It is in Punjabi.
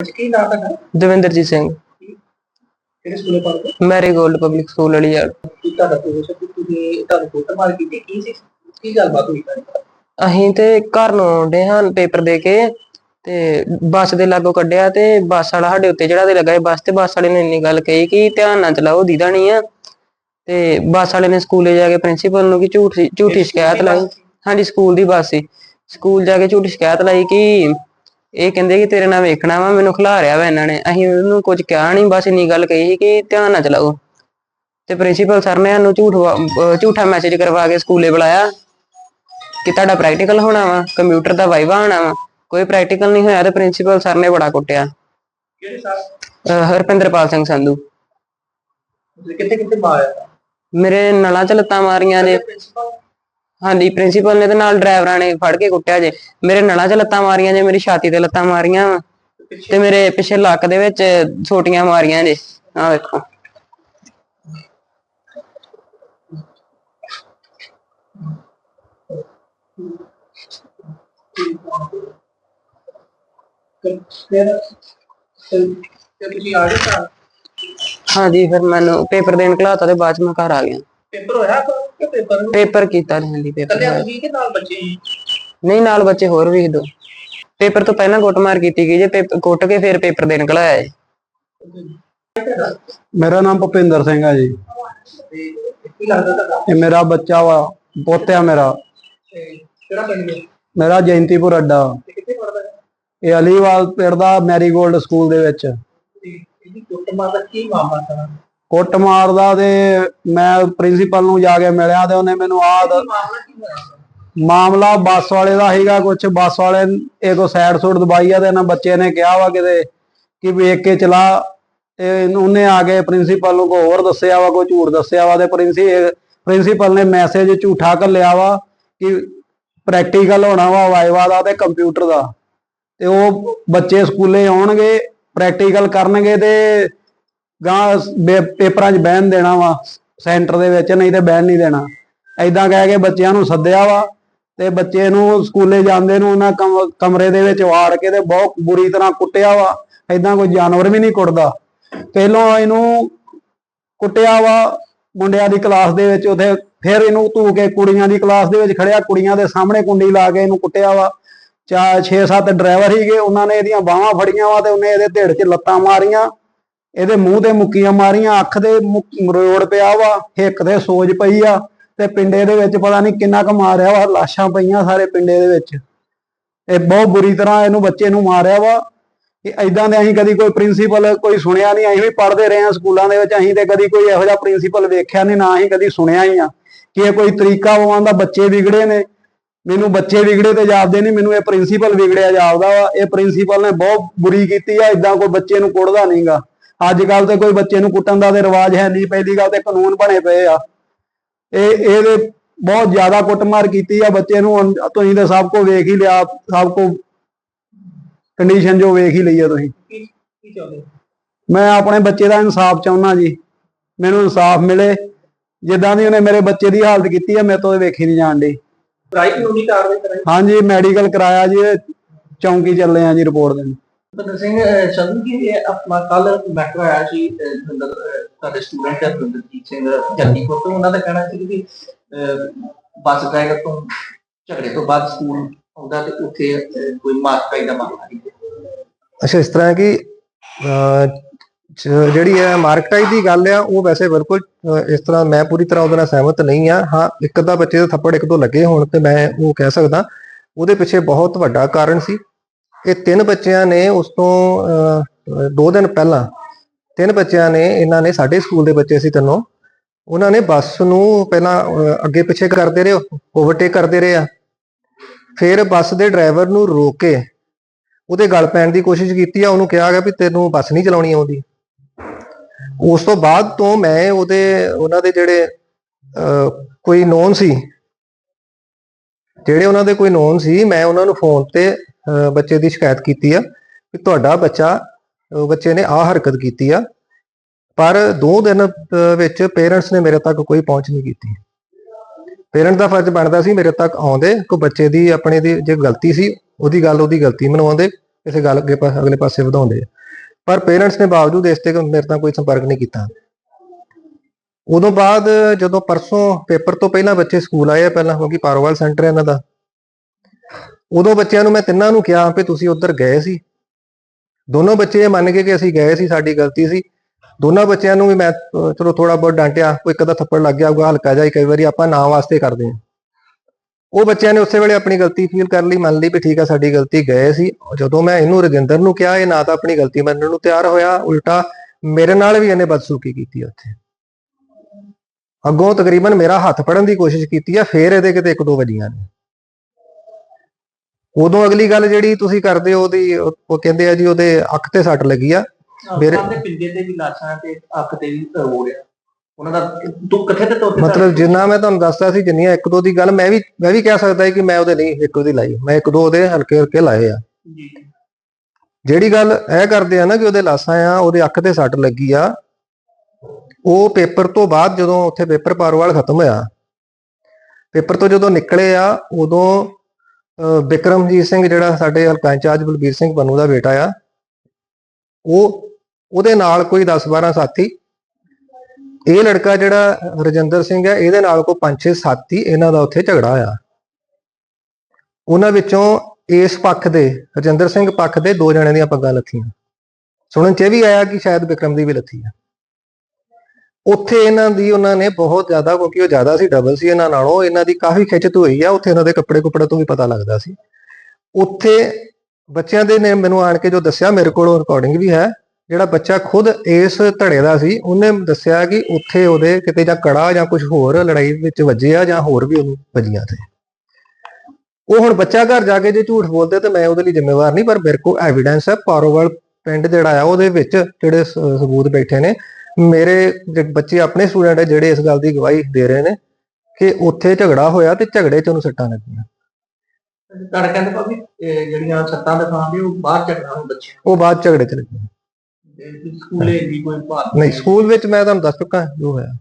ਕੀ ਨਾਮ ਤੁਹਾਡਾ? ਦਵਿੰਦਰਜੀਤ ਸਿੰਘ। ਕਿਹੜੇ ਸਕੂਲੇ ਪੜ੍ਹਦੇ ਮੈਰੀਗੋਲਡ ਪਬਲਿਕ ਸਕੂਲ ਅਲੀਆੜ। ਕੀ ਤੁਹਾਡਾ ਪੋਜੀਸ਼ਨ ਕਿ ਤੁਸੀਂ ਤੁਹਾਨੂੰ ਕੁੱਟ ਮਾਰ ਕੀਤੀ? ਕੀ ਸੀ? ਕੀ ਗੱਲਬਾਤ ਹੋਈ ਤੁਹਾਡੀ ਅਸੀਂ ਤੇ ਘਰ ਨੂੰ ਆਉਂਦੇ ਹਾਂ ਪੇਪਰ ਦੇ ਕੇ ਤੇ ਬੱਸ ਦੇ ਲਾਗੋਂ ਕੱਢਿਆ ਤੇ ਬੱਸ ਵਾਲਾ ਸਾਡੇ ਉੱਤੇ ਜਿਹੜਾ ਤੇ ਲੱਗਾ ਸੀ ਬੱਸ ਤੇ ਬੱਸ ਵਾਲੇ ਨੇ ਇੰਨੀ ਗੱਲ ਕਹੀ ਕਿ ਧਿਆਨ ਨਾਲ ਚਲਾਓ ਦੀਦਾ ਨਹੀਂ ਆ। ਤੇ ਬੱਸ ਵਾਲੇ ਨੇ ਸਕੂਲੇ ਜਾ ਕੇ ਪ੍ਰਿੰਸੀਪਲ ਨੂੰ ਕਿ ਝੂਠੀ ਝੂਠੀ ਸ਼ਿਕਾਇਤ ਲਾਈ। ਹਾਂਜੀ ਸਕੂਲ ਦੀ ਬੱਸ ਸੀ। ਸਕੂਲ ਜਾ ਕੇ ਝੂਠੀ ਸ਼ਿਕਾਇਤ ਲਾਈ ਕਿ ਇਹ ਕਹਿੰਦੇ ਕਿ ਤੇਰੇ ਨਾਲ ਵੇਖਣਾ ਵਾ ਮੈਨੂੰ ਖਿਲਾਰਿਆ ਵਾ ਇਹਨਾਂ ਨੇ। ਅਸੀਂ ਉਹਨੂੰ ਕੁਝ ਕਿਹਾ ਨਹੀਂ ਬਸ ਇੰਨੀ ਗੱਲ ਕਹੀ ਸੀ ਕਿ ਧਿਆਨ ਨਾਲ ਚਲਾਓ। ਤੇ ਪ੍ਰਿੰਸੀਪਲ ਸਰ ਨੇ ਸਾਨੂੰ ਝੂਠ ਝੂਠਾ ਮੈਸੇਜ ਕਰਵਾ ਕੇ ਸਕੂਲੇ ਬੁਲਾਇਆ ਕਿ ਤੁਹਾਡਾ ਪ੍ਰੈਕਟੀਕਲ ਹੋਣਾ ਵਾ ਕੰਪਿਊਟਰ ਦਾ ਵਾਈਵਾ ਹੋਣਾ ਵਾ। ਕੋਈ ਪ੍ਰੈਕਟੀਕਲ ਨਹੀਂ ਹੋਇਆ ਤੇ ਪ੍ਰਿੰਸੀਪਲ ਸਰ ਨੇ ਬੜਾ ਕੁੱਟਿਆ। ਕਿਹੜੇ ਅਹ ਹਰਪਿੰਦਰਪਾਲ ਸਿੰਘ ਸੰਧੂ। ਕਿੱਥੇ ਕਿੱਥੇ ਮਾਰਿਆ? ਮੇਰੇ ਨਲਾਂ ਚ ਲੱਤਾਂ ਮਾਰੀਆਂ ਨੇ। ਹਾਂਜੀ ਪ੍ਰਿੰਸੀਪਲ ਨੇ ਤੇ ਨਾਲ ਡਰਾਈਵਰਾਂ ਨੇ ਫੜ ਕੇ ਕੁੱਟਿਆ ਜੇ। ਮੇਰੇ ਨਲਾਂ 'ਚ ਲੱਤਾਂ ਮਾਰੀਆਂ ਜੇ ਮੇਰੀ ਛਾਤੀ ਤੇ ਲੱਤਾਂ ਮਾਰੀਆਂ ਵਾਂ। ਤੇ ਮੇਰੇ ਪਿੱਛੇ ਲੱਕ ਦੇ ਵਿੱਚ ਛੋਟੀਆਂ ਮਾਰੀਆਂ ਜੇ। ਆਹ ਵੇਖੋ। ਫਿਰ ਫਿਰ ਫਿਰ ਤੁਸੀਂ ਆ ਗਏ ਤਾਂ ਹਾਂਜੀ ਫਿਰ ਮੈਨੂੰ ਪੇਪਰ ਦੇਣ ਘਲਾਤਾ ਤੇ ਬਾਅਦ ਚ ਮੈਂ ਘਰ ਆ ਗਿਆ। ਪੇਪਰ ਹੋਇਆ ਕਿ ਪੇਪਰ ਪੇਪਰ ਕੀਤਾ ਨਹੀਂ ਹਾਂਜੀ ਪੇਪਰ ਕੱਲਿਆ ਤੁਸੀਂ ਕਿ ਨਾਲ ਬੱਚੇ ਸੀ? ਨਹੀਂ ਨਾਲ ਬੱਚੇ ਹੋਰ ਵੀ ਸੀ ਦੋ। ਪੇਪਰ ਤੋਂ ਪਹਿਲਾਂ ਕੁੱਟਮਾਰ ਕੀਤੀ ਗਈ ਜੇ ਪੇਪਰ ਕੁੱਟ ਕੇ ਫਿਰ ਪੇਪਰ ਦੇਣ ਘਲਾਇਆ ਜੀ। ਮੇਰਾ ਨਾਮ ਭੁਪਿੰਦਰ ਸਿੰਘ ਆ ਜੀ। ਤੇ ਕੀ ਲੱਗਦਾ ਤੁਹਾਡਾ? ਇਹ ਮੇਰਾ ਬੱਚਾ ਵਾ ਪੋਤਿਆ ਮੇਰਾ। ਤੇ ਕਿਹੜਾ ਪਿੰਡ ਹੈ ਮੇਰਾ ਜੈਂਤੀਪੁਰ ਅੱਡਾ। ਤੇ ਕਿੱਥੇ ਪੜਦਾ ਹੈ? ਇਹ ਅਲੀਵਾਲ ਪਿੰਡ ਦਾ ਮੈਰੀਗੋਲਡ ਸਕੂਲ ਦੇ ਵਿੱਚ। ਤੇ ਇਹਦੀ ਕੁੱਟ ਮਾਰ ਦਾ ਕੀ ਮਾਮਲਾ ਸੀ ਕੁੱਟ ਮਾਰਦਾ ਤੇ ਮੈਂ ਪ੍ਰਿੰਸੀਪਲ ਨੂੰ ਜਾ ਕੇ ਮਿਲਿਆ ਤੇ ਉਹਨੇ ਮੈਨੂੰ ਆਹ ਮਾਮਲਾ ਬੱਸ ਵਾਲੇ ਦਾ ਸੀਗਾ ਕੁਝ ਬੱਸ ਵਾਲੇ ਇਹ ਕੋ ਸਾਈਡ ਸੂਟ ਦਬਾਈ ਆ ਤੇ ਇਹਨਾਂ ਬੱਚੇ ਨੇ ਕਿਹਾ ਵਾ ਕਿਤੇ ਕਿ ਵੇਖ ਕੇ ਚਲਾ। ਤੇ ਉਹਨੇ ਆ ਕੇ ਪ੍ਰਿੰਸੀਪਲ ਨੂੰ ਕੋ ਹੋਰ ਦੱਸਿਆ ਵਾ, ਕੋਈ ਝੂਠ ਦੱਸਿਆ ਵਾ ਤੇ ਪ੍ਰਿੰਸੀ ਪ੍ਰਿੰਸੀਪਲ ਨੇ ਮੈਸੇਜ ਝੂਠਾ ਘੱਲਿਆ ਵਾ ਕਿ ਪ੍ਰੈਕਟੀਕਲ ਹੋਣਾ ਵਾ ਵਾਈਵਾ ਦਾ ਤੇ ਕੰਪਿਊਟਰ ਦਾ। ਤੇ ਉਹ ਬੱਚੇ ਸਕੂਲੇ ਆਉਣਗੇ ਪ੍ਰੈਕਟੀਕਲ ਕਰਨਗੇ ਤੇ ਗਾਂ ਪੇਪਰਾਂ 'ਚ ਬਹਿਣ ਦੇਣਾ ਵਾ, ਸੈਂਟਰ ਦੇ ਵਿੱਚ ਨਹੀਂ ਤੇ ਬਹਿਣ ਨਹੀਂ ਦੇਣਾ। ਐਦਾਂ ਕਹਿ ਕੇ ਬੱਚਿਆਂ ਨੂੰ ਸੱਦਿਆ ਵਾ ਤੇ ਬੱਚੇ ਨੂੰ ਸਕੂਲੇ ਜਾਂਦੇ ਨੂੰ ਉਹਨਾਂ ਕਮਰੇ ਦੇ ਵਿੱਚ ਵਾੜ ਕੇ ਤੇ ਬਹੁਤ ਬੁਰੀ ਤਰ੍ਹਾਂ ਕੁੱਟਿਆ ਵਾ ਐਦਾਂ ਕੋਈ ਜਾਨਵਰ ਵੀ ਨਹੀਂ ਕੁੱਟਦਾ। ਪਹਿਲੋਂ ਇਹਨੂੰ ਕੁੱਟਿਆ ਵਾ, ਮੁੰਡਿਆਂ ਦੀ ਕਲਾਸ ਦੇ ਵਿੱਚ, ਉਥੇ ਫਿਰ ਇਹਨੂੰ ਧੂ ਕੇ ਕੁੜੀਆਂ ਦੀ ਕਲਾਸ ਦੇ ਵਿੱਚ ਖੜਿਆ, ਕੁੜੀਆਂ ਦੇ ਸਾਹਮਣੇ ਕੁੰਡੀ ਲਾ ਕੇ ਇਹਨੂੰ ਕੁੱਟਿਆ ਵਾ। ਚਾ 6-7 ਡਰਾਈਵਰ ਹੀਗੇ ਉਹਨਾਂ ਨੇ ਇਹਦੀਆਂ ਬਾਹਾਂ ਫੜੀਆਂ ਵਾ ਤੇ ਉਹਨੇ ਇਹਦੇ ਢਿੱਡ 'ਚ ਲੱਤਾਂ ਮਾਰੀਆਂ। ਇਹਦੇ ਮੂੰਹ ਤੇ ਮੁੱਕੀਆਂ ਮਾਰੀਆਂ, ਅੱਖ ਦੇ ਮੁੱਕ- ਰੋੜ ਪਿਆ ਵਾ, ਹਿੱਕ ਤੇ ਸੋਜ ਪਈ ਆ ਤੇ ਪਿੰਡੇ ਦੇ ਵਿੱਚ ਪਤਾ ਨਹੀਂ ਕਿੰਨਾ ਕੁ ਮਾਰਿਆ ਵਾ, ਲਾਸ਼ਾਂ ਪਈਆਂ ਸਾਰੇ ਪਿੰਡੇ ਦੇ ਵਿੱਚ। ਇਹ ਬਹੁਤ ਬੁਰੀ ਤਰ੍ਹਾਂ ਇਹਨੂੰ ਬੱਚੇ ਨੂੰ ਮਾਰਿਆ ਵਾ। ਕਿ ਐਦਾਂ ਦੇ ਅਸੀਂ ਕਦੀ ਕੋਈ ਪ੍ਰਿੰਸੀਪਲ ਕੋਈ ਸੁਣਿਆ ਨਹੀਂ ਅਸੀਂ ਵੀ ਪੜ੍ਹਦੇ ਰਹੇ ਹਾਂ ਸਕੂਲਾਂ ਦੇ ਵਿੱਚ, ਅਸੀਂ ਤੇ ਕਦੀ ਕੋਈ ਇਹੋ ਜਿਹਾ ਪ੍ਰਿੰਸੀਪਲ ਵੇਖਿਆ ਨਹੀਂ ਨਾ ਅਸੀਂ ਕਦੀ ਸੁਣਿਆ ਹੀ ਆ ਕਿ ਇਹ ਕੋਈ ਤਰੀਕਾ ਹੋਵਾਂ ਦਾ ਬੱਚੇ ਵਿਗੜੇ ਨੇ। ਮੈਨੂੰ ਬੱਚੇ ਵਿਗੜੇ ਤੇ ਜਾਪਦੇ ਨਹੀਂ ਮੈਨੂੰ ਇਹ ਪ੍ਰਿੰਸੀਪਲ ਵਿਗੜਿਆ ਜਾਪਦਾ ਵਾ। ਇਹ ਪ੍ਰਿੰਸੀਪਲ ਨੇ ਬਹੁਤ ਬੁਰੀ ਕੀਤੀ ਆ ਇਦਾਂ ਕੋਈ ਬੱਚੇ ਨੂੰ ਕੁੱਟਦਾ ਨਹੀਂਗਾ ਅੱਜ ਕੱਲ ਤੇ ਕੋਈ ਬੱਚੇ ਨੂੰ ਕੁੱਟਣ ਦਾ ਤੇ ਰਿਵਾਜ ਹੈ ਨਹੀਂ ਪਹਿਲੀ ਗੱਲ ਤੇ ਕਾਨੂੰਨ ਬਣੇ ਪਏ ਆ। ਇਹ ਇਹਦੇ ਬਹੁਤ ਜ਼ਿਆਦਾ ਕੁੱਟਮਾਰ ਕੀਤੀ ਆ ਬੱਚੇ ਨੂੰ ਤੁਸੀਂ ਤਾਂ ਸਭ ਕੋ ਵੇਖ ਹੀ ਲਿਆ ਸਭ ਕੋ ਕੰਡੀਸ਼ਨ ਜੋ ਵੇਖ ਹੀ ਲਈ ਆ ਤੁਸੀਂ। ਕੀ ਚਾਹੁੰਦੇ? ਮੈਂ ਆਪਣੇ ਬੱਚੇ ਦਾ ਇਨਸਾਫ ਚਾਹੁੰਦਾ ਜੀ। ਮੈਨੂੰ ਇਨਸਾਫ ਮਿਲੇ। ਜਿੱਦਾਂ ਦੀ ਉਹਨੇ ਮੇਰੇ ਬੱਚੇ ਦੀ ਹਾਲਤ ਕੀਤੀ ਆ ਮੇਰੇ ਤੋਂ ਵੇਖੀ ਨਹੀਂ ਜਾਣ ਡਈ। ਰਾਈ ਕਾਨੂੰਨੀ ਕਾਰਵਾਈ ਕਰਾਈ? ਹਾਂਜੀ ਮੈਡੀਕਲ ਕਰਾਇਆ ਜੀ ਚੌਂਕੀ ਚੱਲੇ ਆ ਜੀ ਰਿਪੋਰਟ ਦੇਣ। ਬੰਦਰ ਸਿੰਘ ਅਹ, ਜੀ ਇਹ ਆਪਣਾ ਕੱਲ ਮੈਟਰ ਆਇਆ ਸੀ ਅਹ, ਸਾਡੇ ਸਟੂਡੈਂਟ ਹੈ ਦਵਿੰਦਰਜੀਤ ਸਿੰਘ ਜੱਟੀਪੁਰ ਤੋਂ। ਉਹਨਾਂ ਦਾ ਕਹਿਣਾ ਸੀ ਕਿ ਅਹ, ਬੱਸ ਡਰਾਈਵਰ ਤੋਂ ਝਗੜੇ ਤੋਂ ਬਾਅਦ ਸਕੂਲ ਆਉਂਦਾ ਤੇ ਉੱਥੇ ਕੋਈ ਮਾਰਕਾਈ ਦਾ ਮਾਮਲਾ ਸੀ। ਅੱਛਾ ਇਸ ਤਰ੍ਹਾਂ ਕਿ ਜਿਹੜੀ ਹੈ ਮਾਰਕਟਾਈ ਦੀ ਗੱਲ ਆ ਉਹ ਵੈਸੇ ਬਿਲਕੁਲ ਇਸ ਤਰ੍ਹਾਂ ਮੈਂ ਪੂਰੀ ਤਰ੍ਹਾਂ ਉਹਦੇ ਨਾਲ ਸਹਿਮਤ ਨਹੀਂ ਆ ਹਾਂ ਇੱਕ ਅੱਧਾ ਬੱਚੇ ਦੇ ਥੱਪੜ ਇੱਕ ਦੋ ਲੱਗੇ ਹੋਣ ਤੇ ਮੈਂ ਉਹ ਕਹਿ ਸਕਦਾ। ਉਹਦੇ ਪਿੱਛੇ ਬਹੁਤ ਵੱਡਾ ਕਾਰਨ ਸੀ। ਇਹ ਤਿੰਨ ਬੱਚਿਆਂ ਨੇ ਉਸ ਤੋਂ ਦੋ ਦਿਨ ਪਹਿਲਾਂ ਤਿੰਨ ਬੱਚਿਆਂ ਨੇ ਇਹਨਾਂ ਨੇ ਸਾਡੇ ਸਕੂਲ ਦੇ ਬੱਚੇ ਸੀ ਤੈਨੂੰ ਉਹਨਾਂ ਨੇ ਬੱਸ ਨੂੰ ਪਹਿਲਾਂ ਅੱਗੇ ਪਿੱਛੇ ਕਰਦੇ ਰਹੇ ਓਵਰਟੇਕ ਕਰਦੇ ਰਹੇ ਆ। ਫਿਰ ਬੱਸ ਦੇ ਡਰਾਈਵਰ ਨੂੰ ਰੋਕ ਕੇ ਉਹਦੇ ਗਲ ਪੈਣ ਦੀ ਕੋਸ਼ਿਸ਼ ਕੀਤੀ ਆ ਉਹਨੂੰ ਕਿਹਾ ਗਿਆ ਵੀ ਤੈਨੂੰ ਬੱਸ ਨਹੀਂ ਚਲਾਉਣੀ ਆਉਂਦੀ। ਉਸ ਤੋਂ ਬਾਅਦ ਤੋਂ ਮੈਂ ਉਹਦੇ ਉਹਨਾਂ ਦੇ ਜਿਹੜੇ ਅਹ, ਕੋਈ ਨੋਨ ਸੀ ਜਿਹੜੇ ਉਹਨਾਂ ਦੇ ਕੋਈ ਨੋਨ ਸੀ ਮੈਂ ਉਹਨਾਂ ਨੂੰ ਫੋਨ ਤੇ ਬੱਚੇ ਦੀ ਸ਼ਿਕਾਇਤ ਕੀਤੀ ਆ ਕਿ ਤੁਹਾਡਾ ਬੱਚਾ ਬੱਚੇ ਨੇ ਆਹ ਹਰਕਤ ਕੀਤੀ ਆ, ਪਰ ਦੋ ਦਿਨ ਵਿੱਚ ਪੇਰੈਂਟਸ ਨੇ ਮੇਰੇ ਤੱਕ ਕੋਈ ਪਹੁੰਚ ਨਹੀਂ ਕੀਤੀ। ਪੇਰੈਂਟ ਦਾ ਫਰਜ਼ ਬਣਦਾ ਸੀ ਮੇਰੇ ਤੱਕ ਆਉਂਦੇ, ਕੋਈ ਬੱਚੇ ਦੀ ਆਪਣੇ ਦੀ ਜੇ ਗਲਤੀ ਸੀ, ਉਹਦੀ ਗੱਲ ਉਹਦੀ ਗਲਤੀ ਮਨਵਾਉਂਦੇ ਕਿਸੇ ਗੱਲ ਅੱਗੇ ਪਾ- ਅਗਲੇ ਪਾਸੇ ਵਧਾਉਂਦੇ ਆ। ਪਰ ਪੇਰੈਂਟਸ ਨੇ ਬਾਵਜੂਦ ਇਸ ਤੇ ਮੇਰੇ ਨਾਲ ਕੋਈ ਸੰਪਰਕ ਨਹੀਂ ਕੀਤਾ। ਉਦੋਂ ਬਾਅਦ ਜਦੋਂ ਪਰਸੋਂ ਪੇਪਰ ਤੋਂ ਪਹਿਲਾਂ ਬੱਚੇ ਸਕੂਲ ਆਏ ਆ ਪਹਿਲਾਂ, ਕਿਉਂਕਿ ਪਾਰੋਵਾਲ ਸੈਂਟਰ ਹੈ ਇਹਨਾਂ ਦਾ ਉਦੋਂ ਬੱਚਿਆਂ ਨੂੰ ਮੈਂ ਤਿੰਨਾਂ ਨੂੰ ਕਿਹਾ ਵੀ ਤੁਸੀਂ ਉੱਧਰ ਗਏ ਸੀ। ਦੋਨੋਂ ਬੱਚੇ ਇਹ ਮੰਨ ਗਏ ਕਿ ਅਸੀਂ ਗਏ ਸੀ ਸਾਡੀ ਗਲਤੀ ਸੀ। ਦੋਨਾਂ ਬੱਚਿਆਂ ਨੂੰ ਵੀ ਮੈਂ ਚਲੋ ਥੋੜਾ ਬਹੁਤ ਡਾਂਟਿਆ ਕੋਈ ਇੱਕ ਅੱਧਾ ਥੱਪੜ ਲੱਗ ਗਿਆ ਹੋਊਗਾ ਹਲਕਾ ਜਿਹਾ ਹੀ, ਕਈ ਵਾਰੀ ਆਪਾਂ ਨਾਂ ਵਾਸਤੇ ਕਰਦੇ ਹਾਂ। ਉਹ ਬੱਚਿਆਂ ਨੇ ਉਸੇ ਵੇਲੇ ਆਪਣੀ ਗਲਤੀ ਫੀਲ ਕਰ ਲਈ ਮੰਨ ਲਈ ਵੀ ਠੀਕ ਆ ਸਾਡੀ ਗਲਤੀ ਗਏ ਸੀ। ਜਦੋਂ ਮੈਂ ਇਹਨੂੰ ਰਜਿੰਦਰ ਨੂੰ ਕਿਹਾ ਇਹ ਨਾ ਤਾਂ ਆਪਣੀ ਗਲਤੀ ਮੰਨਣ ਨੂੰ ਤਿਆਰ ਹੋਇਆ ਉਲਟਾ ਮੇਰੇ ਨਾਲ ਵੀ ਇਹਨੇ ਬਦਸੂਕੀ ਕੀਤੀ ਉੱਥੇ। ਅੱਗੋਂ ਤਕਰੀਬਨ ਮੇਰਾ ਹੱਥ ਫੜਨ ਦੀ ਕੋਸ਼ਿਸ਼ ਕੀਤੀ ਆ ਫੇਰ ਇਹਦੇ ਕਿਤੇ ਇੱਕ ਦੋ ਵਜੀਆਂ ਨੇ। ਉਦੋਂ ਅਗਲੀ ਗੱਲ ਜਿਹੜੀ ਤੁਸੀਂ ਕਰਦੇ ਹੋ ਉਹਦੀ ਉਹ ਕਹਿੰਦੇ ਆ ਜੀ ਉਹਦੇ ਅੱਖ ਤੇ ਸੱਟ ਲੱਗੀ ਆ। ਮੇਰੇ- ਪਿੰਡੇ ਤੇ ਵੀ ਲਾਸ਼ਾਂ ਤੇ ਅੱਖ ਤੇ ਵੀ ਰੋੜ ਆ ਉਹਨਾਂ ਦਾ ਤੂੰ ਕਿੱਥੇ ਤੇ ਤੋਤੇ ਮਤਲਬ ਜਿੰਨਾ ਮੈਂ ਤੁਹਾਨੂੰ ਦੱਸਦਾ ਸੀ ਜਿੰਨੀਆਂ ਇੱਕ ਦੋ ਦੀ ਗੱਲ ਮੈਂ ਵੀ ਮੈਂ ਵੀ ਕਹਿ ਸਕਦਾ ਕਿ ਮੈਂ ਉਹਦੇ ਨਹੀਂ ਇੱਕ ਉਹਦੀ ਲਾਈ ਮੈਂ ਇੱਕ ਦੋ ਉਹਦੇ ਹਲਕੇ ਹਲਕੇ ਲਾਏ ਆ। ਜੀ। ਜਿਹੜੀ ਗੱਲ ਇਹ ਕਰਦੇ ਆ ਨਾ ਕਿ ਉਹਦੇ ਲਾਸਾਂ ਆ ਉਹਦੇ ਅੱਖ ਤੇ ਸੱਟ ਲੱਗੀ ਆ ਉਹ ਪੇਪਰ ਤੋਂ ਬਾਅਦ ਜਦੋਂ ਉੱਥੇ ਪੇਪਰ ਪਾਰਵਾਲ ਖਤਮ ਹੋਇਆ ਪੇਪਰ ਤੋਂ ਜਦੋਂ ਨਿਕਲੇ ਆ ਉਦੋਂ ਬਿਕਰਮਜੀਤ ਸਿੰਘ ਜਿਹੜਾ ਸਾਡੇ ਹਲਕਾ ਇੰਚਾਰਜ ਬਲਬੀਰ ਸਿੰਘ ਪੰਨੂ ਦਾ ਬੇਟਾ ਆ, ਉਹ ਉਹਦੇ ਨਾਲ ਕੋਈ 10 12 ਸਾਥੀ, ਇਹ ਲੜਕਾ ਜਿਹੜਾ ਰਜਿੰਦਰ ਸਿੰਘ ਹੈ, ਇਹਦੇ ਨਾਲ ਕੋਈ 5-6 ਸਾਥੀ ਇਹਨਾਂ ਦਾ ਉੱਥੇ ਝਗੜਾ ਹੋਇਆ ਉਹਨਾਂ ਵਿੱਚੋਂ ਇਸ ਪੱਖ ਦੇ, ਰਜਿੰਦਰ ਸਿੰਘ ਪੱਖ ਦੇ ਦੋ ਜਣਿਆਂ ਦੀਆਂ ਪੱਗਾਂ ਲੱਥੀਆਂ। ਸੁਣਨ ਚ ਇਹ ਵੀ ਆਇਆ ਕਿ ਸ਼ਾਇਦ ਵਿਕਰਮ ਦੀ ਵੀ ਲੱਥੀ ਆ। ਉੱਥੇ ਇਹਨਾਂ ਦੀ, ਉਹਨਾਂ ਨੇ ਬਹੁਤ ਜ਼ਿਆਦਾ, ਕਿਉਂਕਿ ਉਹ ਜ਼ਿਆਦਾ ਸੀ ਡਬਲ ਸੀ ਇਹਨਾਂ ਨਾਲੋਂ, ਇਹਨਾਂ ਦੀ ਕਾਫੀ ਖਿੱਚਤ ਹੋਈ ਆ, ਉੱਥੇ ਇਹਨਾਂ ਦੇ ਕੱਪੜੇ ਕੁਪੜੇ ਤੋਂ ਵੀ ਪਤਾ ਲੱਗਦਾ ਸੀ। ਉੱਥੇ ਬੱਚਿਆਂ ਦੇ ਨੇ ਮੈਨੂੰ ਆਣ ਕੇ ਜੋ ਦੱਸਿਆ, ਮੇਰੇ ਕੋਲ ਰਿਕਾਰਡਿੰਗ ਵੀ ਹੈ, ਜਿਹੜਾ ਬੱਚਾ ਖੁਦ ਇਸ ਧੜੇ ਦਾ ਸੀ, ਉਹਨੇ ਦੱਸਿਆ ਕਿ ਉੱਥੇ ਉਹਦੇ ਕਿਤੇ ਜਾਂ ਕੜਾ ਜਾਂ ਕੁਝ ਹੋਰ ਲੜਾਈ ਵਿੱਚ ਵੱਜੇ ਆ ਜਾਂ ਹੋਰ ਵੀ ਉਹਨੂੰ ਵੱਜੀਆਂ ਤੇ ਉਹ ਹੁਣ ਬੱਚਾ ਘਰ ਜਾ ਕੇ ਜੇ ਝੂਠ ਬੋਲਦੇ ਤੇ ਮੈਂ ਉਹਦੇ ਲਈ ਜ਼ਿੰਮੇਵਾਰ ਨਹੀਂ, ਪਰ ਮੇਰੇ ਕੋਲ ਐਵੀਡੈਂਸ ਹੈ ਪਾਰੋਵਾਲ ਪਿੰਡ ਜਿਹੜਾ ਆ, ਉਹਦੇ ਵਿੱਚ ਜਿਹੜੇ ਸਬੂਤ ਬੈਠੇ ਨੇ ਮੇਰੇ ਬੱਚੇ ਆਪਣੇ ਸਟੂਡੈਂਟ ਹੈ ਜਿਹੜੇ ਇਸ ਗੱਲ ਦੀ ਗਵਾਹੀ ਦੇ ਰਹੇ ਨੇ ਕਿ ਉੱਥੇ ਝਗੜਾ ਹੋਇਆ ਤੇ ਝਗੜੇ 'ਚ ਉਹਨੂੰ ਸੱਟਾਂ ਲੱਗੀਆਂ। ਤੁਹਾਡਾ ਕਹਿੰਦੇ ਭਾਵੇਂ ਇਹ ਜਿਹੜੀਆਂ ਸੱਤਾਂ ਦਿਖਾਉਂਦੇ ਉਹ ਬਾਹਰ ਝਗੜਾ ਹੁੰਦਾ ਬੱਚੇ ਉਹ ਬਾਅਦ ਝਗੜੇ 'ਚ ਲੱਗੀਆਂ। ਸਕੂਲੇ ਵੀ ਕੋਈ ਭਾਰ ਨਹੀਂ ਸਕੂਲ ਵਿੱਚ ਮੈਂ ਤੁਹਾਨੂੰ ਦੱਸ ਚੁੱਕਾ ਜੋ ਹੋਇਆ।